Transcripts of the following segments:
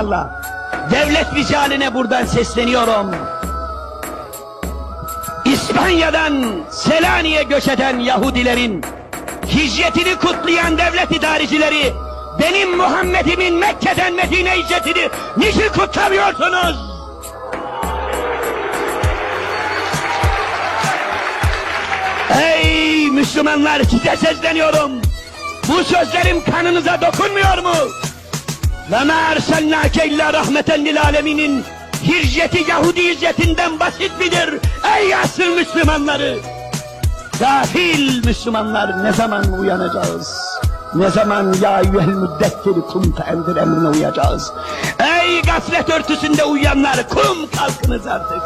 Allah. Devlet ricaline buradan sesleniyorum. İspanya'dan Selanik'e göç eden Yahudilerin hicretini kutlayan devlet idarecileri benim Muhammed'imin Mekke'den Medine hicretini niçin kutlamıyorsunuz? Ey Müslümanlar size sesleniyorum. Bu sözlerim kanınıza dokunmuyor mu? Ve ma erselnake illa rahmeten lil aleminin hicreti Yahudi hicretinden basit midir? Ey asıl Müslümanları! Gafil Müslümanlar ne zaman uyanacağız? Ne zaman ya yühel müddettir kum feendir emrine uyacağız? Ey gaflet örtüsünde uyuyanlar kum kalkınız artık!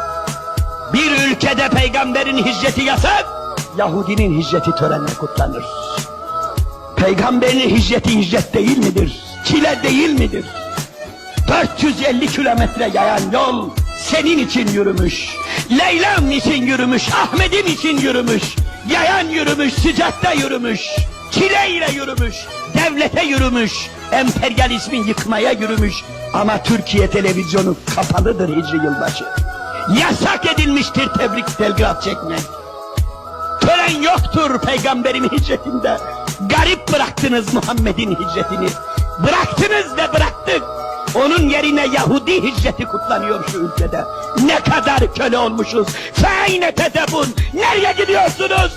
Bir ülkede peygamberin hicreti yasak, Yahudinin hicreti törenle kutlanır. Peygamberin hicreti hicret değil midir? Çile değil midir? 450 kilometre yayan yol senin için yürümüş. Leyla'm için yürümüş, Ahmet'im için yürümüş. Yayan yürümüş, sıcakta yürümüş. Çileyle yürümüş, devlete yürümüş. Emperyalizmin yıkmaya yürümüş. Ama Türkiye televizyonu kapalıdır Hicri yılbaşı. Yasak edilmiştir tebrik telgraf çekmek. Tören yoktur peygamberimin hicretinde. Garip bıraktınız Muhammed'in hicretini. Bıraktınız ve bıraktık. Onun yerine Yahudi hicreti kutlanıyor şu ülkede. Ne kadar köle olmuşuz. Feine tedebun. Nereye gidiyorsunuz?